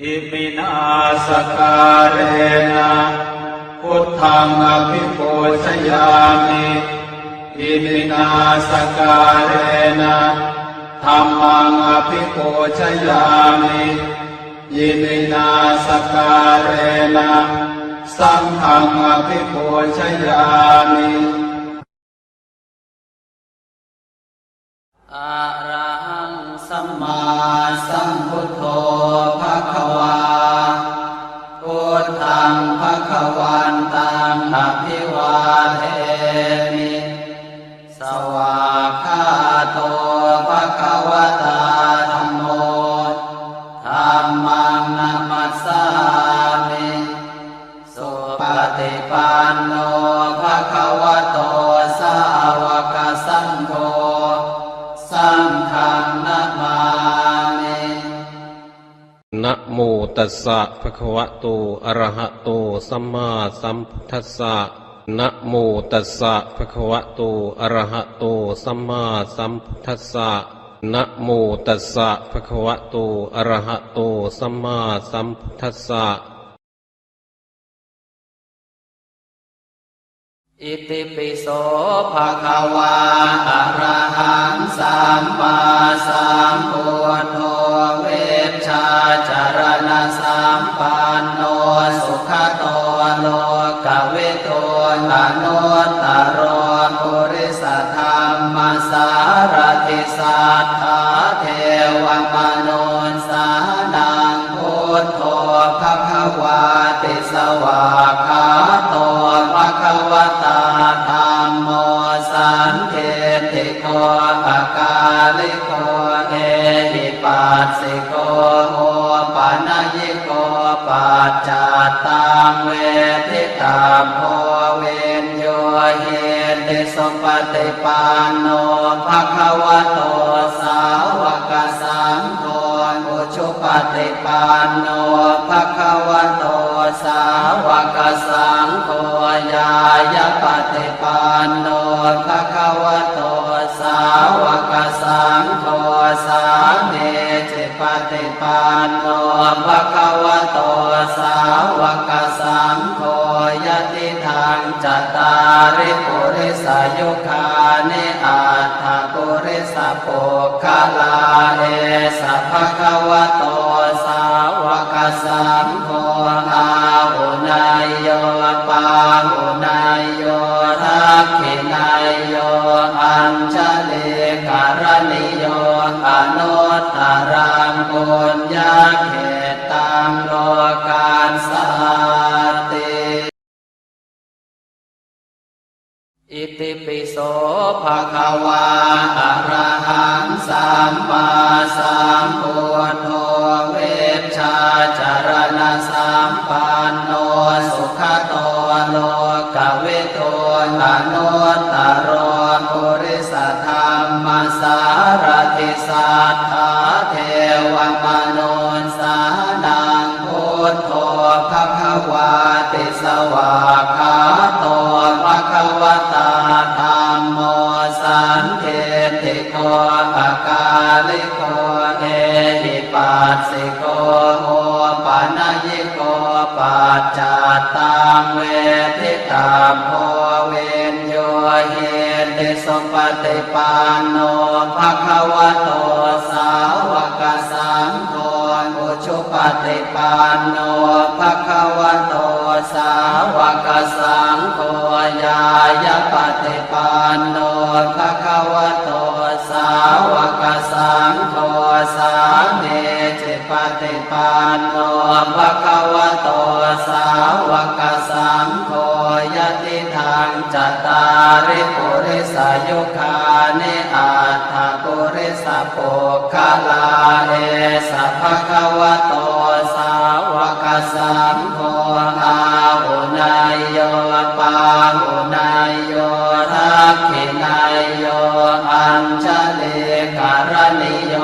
อิมินาสการเรนะพุทธังอภิปูชยามิอิมินาสการเรนะธรรมังอภิปูชยามิอิมินาสการเรนะสังฆังอภิปูชยามิอะ ภิวาเทมิสวากขาโตภะคะวะตาธรรมโมธรรมังนัมมัสสามิสุปฏิปันโนภะคะวะต ตัสสะภะคะวะโต อะระหะโต สัมมาสัมพุทธัสสะนะโมตัสสะภะคะวะโต อะระหะโต สัมมาสัมพุทธัสสะนะโมตัสสะภะคะวะโต อะระหะโต สัมมาสัมพุทธัสสะอิติปิโสภะคะวาอะระหังสัมมาสัม รติสัทธาเทวมนุนสานังพุทโธภควาติสวากาโตภควตาธัมโมสันเทติโกอาคาลิโกเอหิปัสสิโกโอปนยิโกปัจจตังเวทิตาโพ ติสมปฏิปันโนภะคะวะโตสาวกสังโฆอุชุปฏิปันโนภะคะวะโตสาวกสังโฆยายาปฏิปันโนภะคะวะโตสาวกสังโฆสามีจิปฏิปันโนภะคะวะโต ยุคานิอัตถปุริสปุคลาเอสัพพะคะวะโตสาวกสังโฆอาหุนายโยปาหุนายโยทักขินายโยอัญชลิการณิโยอนุตตรังปุญญาเขตังโล โสภะคะวาอะระหังสัมมาสัมพุทโธเวชชาจารณะสัมปันโนสุขโตโลกเวโทอนุตตรภุริสธรรมสารติสัทธา ตาโพเวนโยเฮติสมปฏิปันโนภะคะวะโตสาวกสังโฆอุชุปฏิปันโนภะคะวะโตสาวกสังโฆยายาปฏิปันโนภะคะวะโตสาวกสังโฆสามีจิปฏิปันโนภะคะวะโตสาวก จัตตาริปุริสายุคานิอัตถปุริสปุคลาเอสัพพะคะวะโตสาวกสังโฆอาหุนายโยปาหุนายโยทักขินายโยอัญชลิการณิโย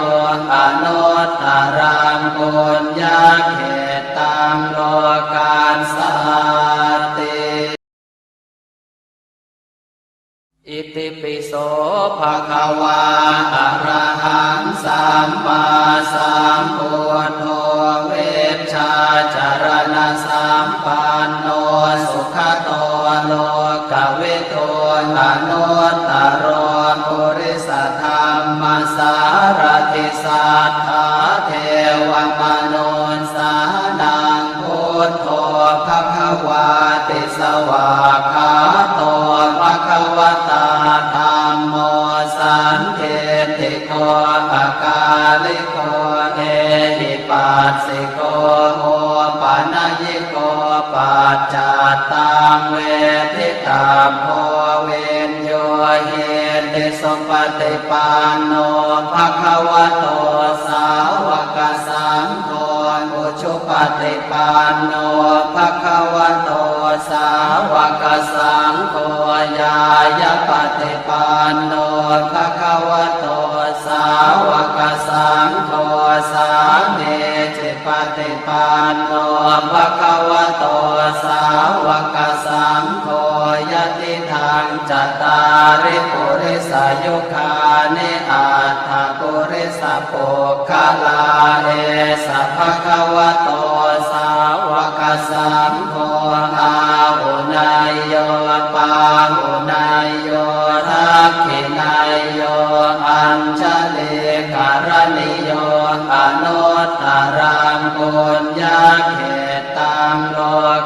อนุตตรังปุญญาเขตตังโลกาสัต โสภะคะวาอะระหังสัมมาสัมพุทโธเวชาจารณะสัมปันโนสุขโตโลกเวโทตโนตโรภุริสธรรมสารติสัทธ จจัตตังเวทิตาโพเวนโยเหติสมปฏิปันโนภะคะวะโตสาวกสังโฆอุชุปฏิปันโนภะคะวะโตสาวกสังโฆญายปฏิปันโนภะ ปฏิปันโนภะคะวะโตสาวกสังโฆยติทางจัตตาริปุริสายุคานิอัตถปุริสปุคลาเอสัพพะคะวะโตสาวกสังโฆอาหุนายโยปาหุนายโยทักขินายโยอัญชลิการณิโยอนุารามโกนยาเขตตามรอย